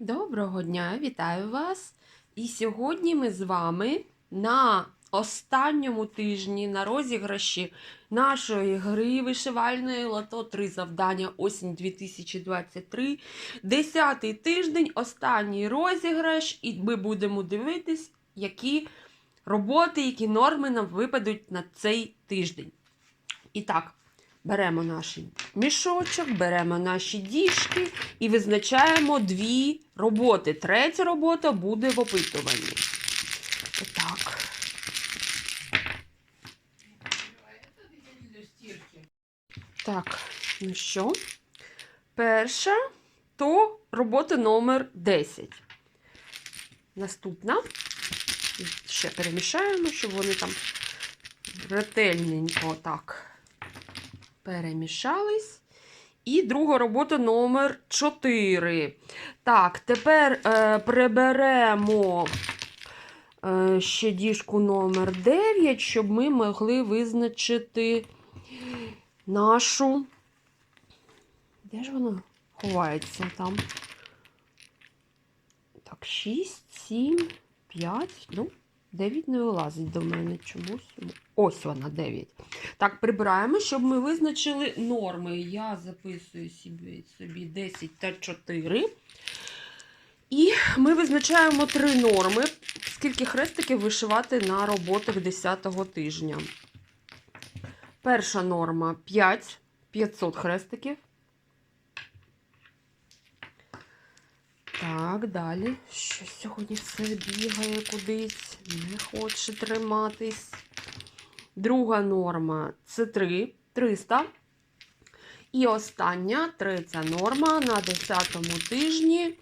Доброго дня, вітаю вас! І сьогодні ми з вами на останньому тижні на розіграші нашої гри вишивальної лото 3 завдання осінь 2023. Десятий тиждень, останній розіграш, і ми будемо дивитись, які роботи, які норми нам випадуть на цей тиждень. І так, беремо наш мішочок, беремо наші діжки і визначаємо дві роботи. Третя робота буде в опитуванні. Отак. Так, ну що? Перша то робота номер 10. Наступна. Ще перемішаємо, щоб вони там ретельненько так перемішались. І друга робота номер 4. Так, тепер е, приберемо е, ще діжку номер 9, щоб ми могли визначити нашу. Де ж вона ховається там? Так, 6, 7, 5, ну, 9 не вилазить до мене чомусь. Ось вона 9. Так, прибираємо, щоб ми визначили норми. Я записую собі, собі 10 та 4. І ми визначаємо три норми, скільки хрестиків вишивати на роботах 10-го тижня. Перша норма 5, 500 хрестиків. Так, далі. Що сьогодні все бігає кудись, не хоче триматись. Друга норма це 3, 300. І остання, третя норма на 10 тижні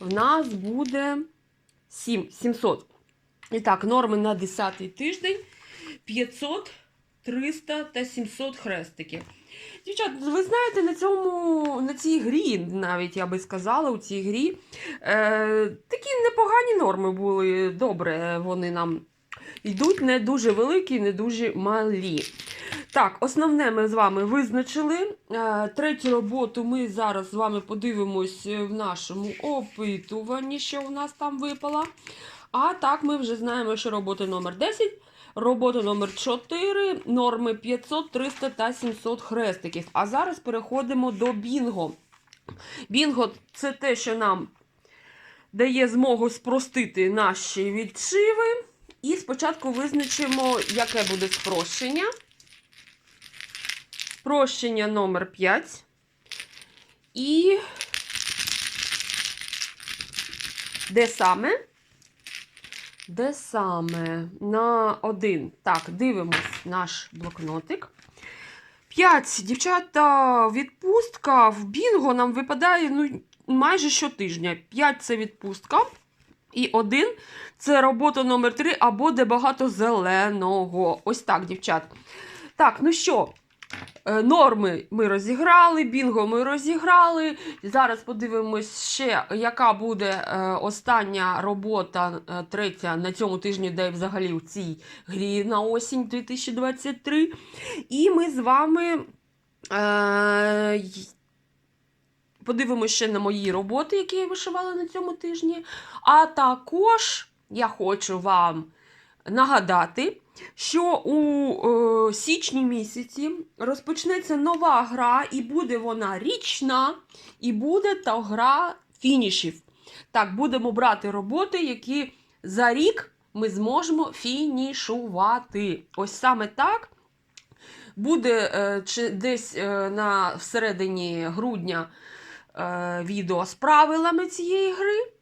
в нас буде 7, 700. І так, норми на 10 тиждень 500, 300 та 700 хрестиків. Дівчат, ви знаєте, на цьому, на цій грі, навіть я би сказала, у цій грі е, такі непогані норми були. Добре, вони нам йдуть не дуже великі, не дуже малі. Так, основне ми з вами визначили. Е, Третю роботу ми зараз з вами подивимось в нашому опитуванні, що в нас там випало. А так, ми вже знаємо, що робота номер 10, робота номер 4, норми 500, 300 та 700 хрестиків. А зараз переходимо до бінго. Бінго це те, що нам дає змогу спростити наші відшиви. І спочатку визначимо, яке буде спрощення. Спрощення номер 5. І де саме? Де саме? На один. Так, дивимось наш блокнотик. 5. Дівчата, відпустка в Бінго нам випадає ну, майже щотижня. 5 це відпустка. І один це робота номер 3 або де багато зеленого. Ось так, дівчат. Так, ну що, норми ми розіграли, бінго ми розіграли. Зараз подивимось ще, яка буде е, остання робота е, третя на цьому тижні, де взагалі в цій грі на осінь 2023. І ми з вами. Е, Подивимося ще на мої роботи, які я вишивала на цьому тижні. А також я хочу вам нагадати, що у е, січні місяці розпочнеться нова гра, і буде вона річна, і буде та гра фінішів. Так, будемо брати роботи, які за рік ми зможемо фінішувати. Ось саме так. Буде е, чи десь е, на всередині грудня е, відео з правилами цієї гри.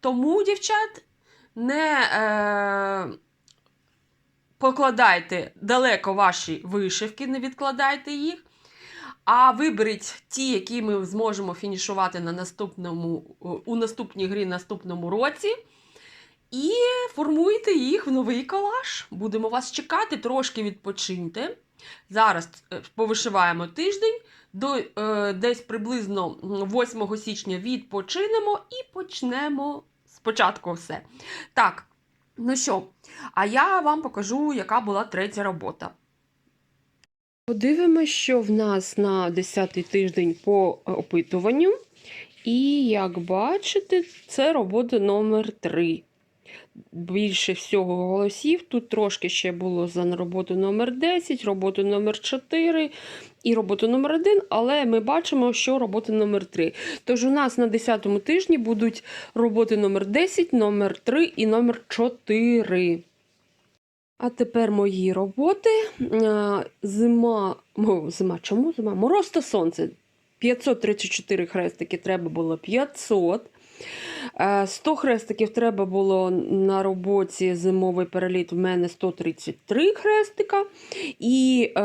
Тому, дівчат, не покладайте далеко ваші вишивки, не відкладайте їх. А виберіть ті, які ми зможемо фінішувати на наступному, у наступній грі наступному році. І формуйте їх в новий колаж. Будемо вас чекати, трошки відпочиньте. Зараз е, повишиваємо тиждень, до, е, десь приблизно 8 січня відпочинемо і почнемо спочатку все. Так, ну що, а я вам покажу, яка була третя робота. Подивимося, що в нас на 10-й тиждень по опитуванню. І як бачите, це робота номер 3 більше всього голосів. Тут трошки ще було за роботу номер 10, роботу номер 4 і роботу номер 1, але ми бачимо, що робота номер 3. Тож у нас на 10 тижні будуть роботи номер 10, номер 3 і номер 4. А тепер мої роботи. Е, Зима. Зима. Чому зима? Мороз та сонце. 534 хрестики треба було 500. Е, 100 хрестиків треба було на роботі зимовий переліт. В мене 133 хрестика. І е,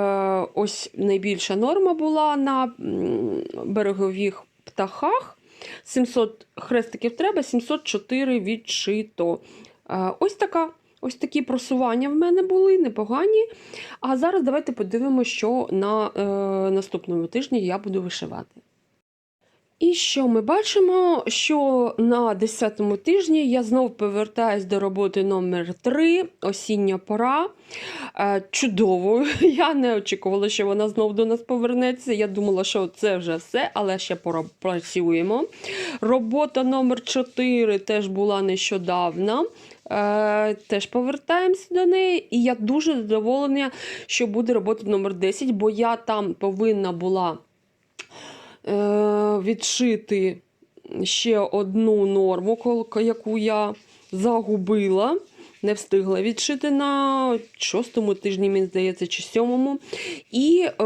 ось найбільша норма була на берегових птахах. 700 хрестиків треба, 704 відшито. Е, ось така. Ось такі просування в мене були непогані. А зараз давайте подивимося, що на е, наступному тижні я буду вишивати. І що ми бачимо, що на 10-му тижні я знов повертаюсь до роботи номер 3 осіння пора. Е, чудовою. Я не очікувала, що вона знов до нас повернеться. Я думала, що це вже все, але ще працюємо. Робота номер 4 теж була нещодавно. Е, теж повертаємося до неї. І я дуже задоволена, що буде робота номер 10, бо я там повинна була відшити ще одну норму, яку я загубила. Не встигла відшити на шостому тижні, мені здається, чи сьомому. І е,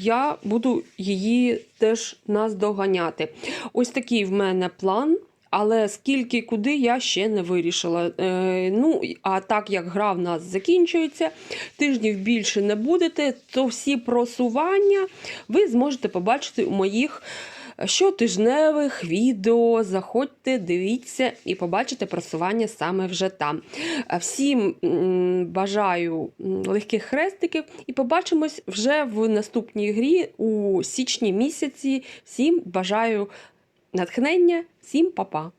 я буду її теж наздоганяти. Ось такий в мене план. Але скільки куди я ще не вирішила. Е, ну, а так як гра в нас закінчується, тижнів більше не будете, то всі просування ви зможете побачити у моїх щотижневих відео. Заходьте, дивіться і побачите просування саме вже там. Е, Всім бажаю легких хрестиків і побачимось вже в наступній грі у січні місяці. Всім бажаю натхнення, всім па-па!